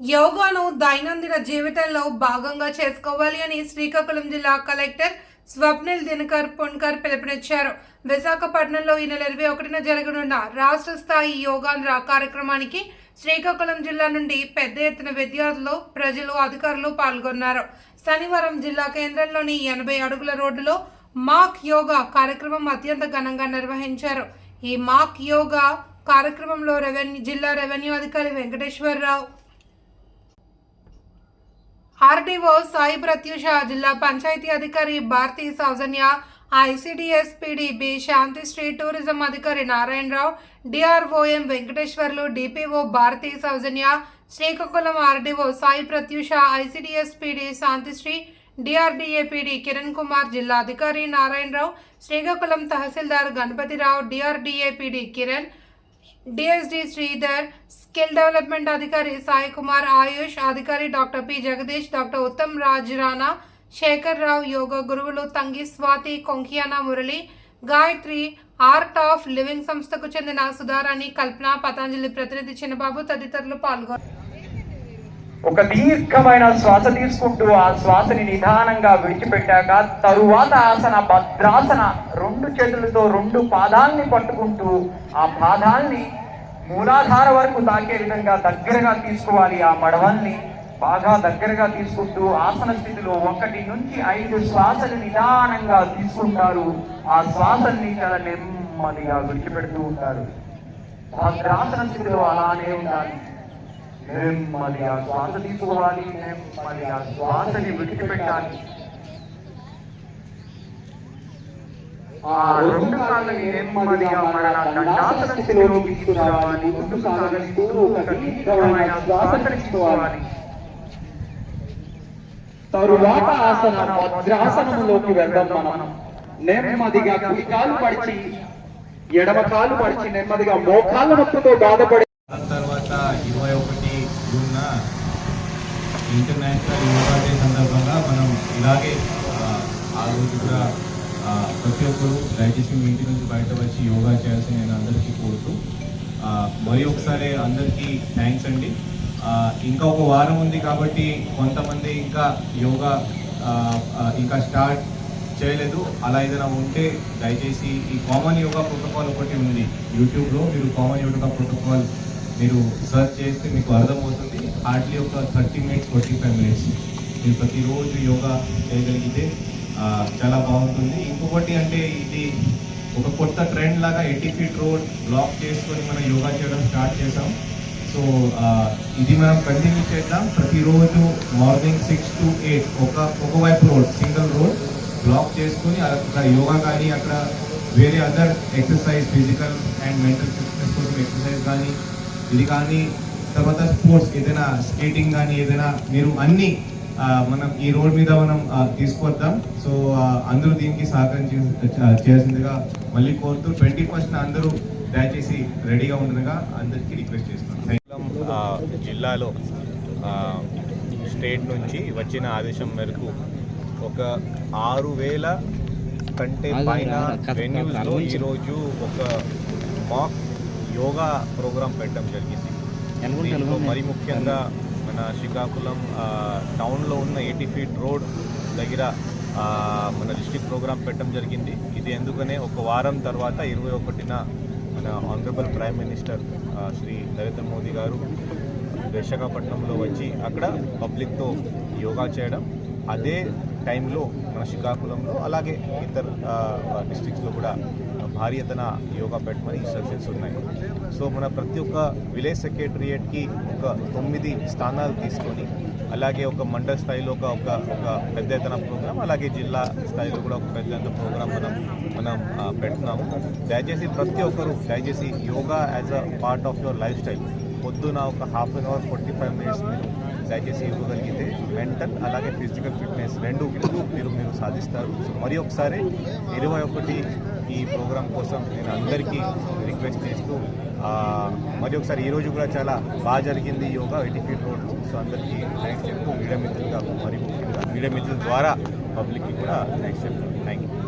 యోగాను దైనందిన జీవితంలో భాగంగా చేసుకోవాలి అని శ్రీకాకుళం జిల్లా కలెక్టర్ స్వప్నిల్ దినకర్ పొన్కర్ పిలుపునిచ్చారు. విశాఖపట్నంలో ఈ నెల ఇరవై ఒకటిన జరగనున్న రాష్ట్ర స్థాయి యోగాంధ్ర కార్యక్రమానికి శ్రీకాకుళం జిల్లా నుండి పెద్ద ఎత్తున విద్యార్థులు ప్రజలు అధికారులు పాల్గొన్నారు. శనివారం జిల్లా కేంద్రంలోని ఎనభై అడుగుల రోడ్డులో మాక్ యోగా కార్యక్రమం అత్యంత ఘనంగా నిర్వహించారు. ఈ మాక్ యోగా కార్యక్రమంలో రెవెన్యూ జిల్లా రెవెన్యూ అధికారి వెంకటేశ్వరరావు ఆర్డీఓ సాయి ప్రత్యూష జిల్లా పంచాయతీ అధికారి Bharathi Soujanya ICDS PDB Shanthisri tourism అధికారి Narayanarao DROM Venkateswarlu DPO Bharathi Soujanya Srikakulam RDO Sai Prathyusha ICDS PD Shanthisri DRDA PD Kiran Kumar జిల్లా అధికారి Narayanarao Srikakulam tahsildar Ganapathirao DRDA PD Kiran DSD Sridhar skill development అధికారి సాయి కుమార్ ఆయుష్ అధికారి doctor P Jagadeesh doctor Uttam Raj Rana Sekhar Rao yoga గురువులు Tangi Swathi Konkiyana Murali Gayathri art of living సంస్థకు చెందిన సుధారాణి కల్పన పతాంజలి ప్రతినిధి చిన్నబాబు తదితరులు పాల్గొన్నారు ఒక దీర్ఘమైన శ్వాస తీసుకుంటూ ఆ శ్వాసని నిదానంగా విడిచిపెట్టాక తరువాత ఆసన భద్రాసన రెండు చేతులతో రెండు పాదాల్ని పట్టుకుంటూ ఆ పాదాల్ని మూలాధార వరకు తాకే విధంగా దగ్గరగా తీసుకోవాలి. ఆ మడవల్ని బాగా దగ్గరగా తీసుకుంటూ ఆసన స్థితిలో ఒకటి నుంచి ఐదు శ్వాసలు నిదానంగా తీసుకుంటారు. ఆ శ్వాసల్ని చాలా నెమ్మదిగా విడిచిపెడుతూ ఉంటారు. భద్రాసన స్థితిలో అలానే ఉండాలి. నెమ్మదిగా శ్వాస తీసుకోవాలి. నెమ్మదిగా శ్వాసని విడిచిపెట్టాలి. ఆ రెండు కాళ్ళని నెమ్మదిగా దండాసన స్థితిలో తీసుకురావాలి ముందు ఒక దీర్ఘమైన తరువాత ఆసన భద్రాసనంలోకి వెళ్దాం మనం. నెమ్మదిగా కుడి కాలు పడిచి ఎడమ కాలు పడిచి నెమ్మదిగా మోకాళ్ళ నొప్పితో బాధపడే తర్వాత ఇరవై ఒకటి జూన్న ఇంటర్నేషనల్ యోగా డే సందర్భంగా మనం ఇలాగే ఆ, రోజు కూడా ప్రతి ఒక్కరు దయచేసి మీ ఇంటి నుంచి బయట వచ్చి యోగా చేయాల్సి నేను అందరికీ కోరుతూ మరి ఒకసారి అందరికీ థ్యాంక్స్ అండి. ఇంకా ఒక వారం ఉంది కాబట్టి కొంతమంది ఇంకా యోగా ఇంకా స్టార్ట్ చేయలేదు. అలా ఏదైనా ఉంటే దయచేసి ఈ కామన్ యోగా ప్రోటోకాల్ ఒకటి ఉంది యూట్యూబ్లో. మీరు కామన్ యోగా ప్రోటోకాల్ మీరు సర్చ్ చేస్తే మీకు అర్థమవుతుంది. హార్డ్లీ ఒక thirty minutes forty five minutes మీరు ప్రతిరోజు యోగా చేయగలిగితే చాలా బాగుంటుంది. ఇంకొకటి అంటే ఇది ఒక కొత్త ట్రెండ్ లాగా ఎయిటీ ఫీట్ రోడ్ బ్లాక్ చేసుకొని మనం యోగా చేయడం స్టార్ట్ చేసాం సో ఇది మనం కంటిన్యూ చేద్దాం. ప్రతిరోజు మార్నింగ్ సిక్స్ టు ఎయిట్ ఒక ఒకవైపు రోడ్ సింగిల్ రోడ్ బ్లాక్ చేసుకొని అక్కడ యోగా కానీ అక్కడ వేరే other exercise physical and mental fitness కోసం ఎక్సర్సైజ్ కానీ ఇది కానీ తర్వాత స్పోర్ట్స్ ఏదైనా స్కేటింగ్ కానీ ఏదైనా మీరు అన్నీ మనం ఈ రోడ్ మీద మనం తీసుకొద్దాం. సో అందరూ దీనికి సహకరించి చేయాల్సిందిగా మళ్ళీ కోరుతూ ట్వంటీ ఫస్ట్ అందరూ దయచేసి రెడీగా ఉండగా అందరికీ రిక్వెస్ట్ చేస్తున్నాను ఆ, జిల్లాలో స్టేట్ నుంచి వచ్చిన ఆదేశం మేరకు ఒక ఆరు వేల కంటే పైన వెన్యూస్లో ఈరోజు ఒక మాక్ యోగా ప్రోగ్రాం పెట్టడం జరిగింది. దీంట్లో మరి ముఖ్యంగా మన శ్రీకాకుళం టౌన్లో ఉన్న ఎయిటీ ఫీట్ రోడ్ దగ్గర మన డిస్టిక్ ప్రోగ్రాం పెట్టడం జరిగింది. ఇది ఎందుకనే ఒక వారం తర్వాత ఇరవై ఒకటిన మన honourable prime minister Shri Narendra Modi గారు విశాఖపట్నంలో వచ్చి అక్కడ పబ్లిక్తో యోగా చేయడం. అదే టైంలో మన శ్రీకాకుళంలో అలాగే ఇతర డిస్ట్రిక్ట్స్లో కూడా భారీ ఎత్తున యోగా పెట్టమని ఇన్స్ట్రక్షన్స్ ఉన్నాయి. సో మన ప్రతి ఒక్క విలేజ్ సెక్రటరియేట్కి ఒక తొమ్మిది స్థానాలు తీసుకొని అలాగే ఒక మండల స్థాయిలో ఒక ఒక ఒక పెద్ద ఎత్తున ప్రోగ్రామ్ అలాగే జిల్లా స్థాయిలో కూడా ఒక పెద్ద ఎత్తున ప్రోగ్రామ్ మనం మనం ఆ, పెడుతున్నాము. దయచేసి ప్రతి ఒక్కరు దయచేసి yoga as a part of your lifestyle. పొద్దున ఒక half an hour forty five minutes మీరు దయచేసి ఇవ్వగలిగితే మెంటల్ అలాగే ఫిజికల్ ఫిట్నెస్ రెండు మీరు మీరు సాధిస్తారు. సో మరి ఒకసారి ఇరవై ఒకటి ఈ ప్రోగ్రాం కోసం నేను అందరికీ రిక్వెస్ట్ చేస్తూ మరి ఒకసారి ఈరోజు కూడా చాలా బాగా జరిగింది yoga eighty feet road. So అందరికీ థ్యాంక్స్ చెప్తూ మీడియా మిత్రులుగా మరి ముఖ్యంగా మీడియా మిత్రుల ద్వారా పబ్లిక్కి కూడా థ్యాంక్స్ చెప్తాను థ్యాంక్ యూ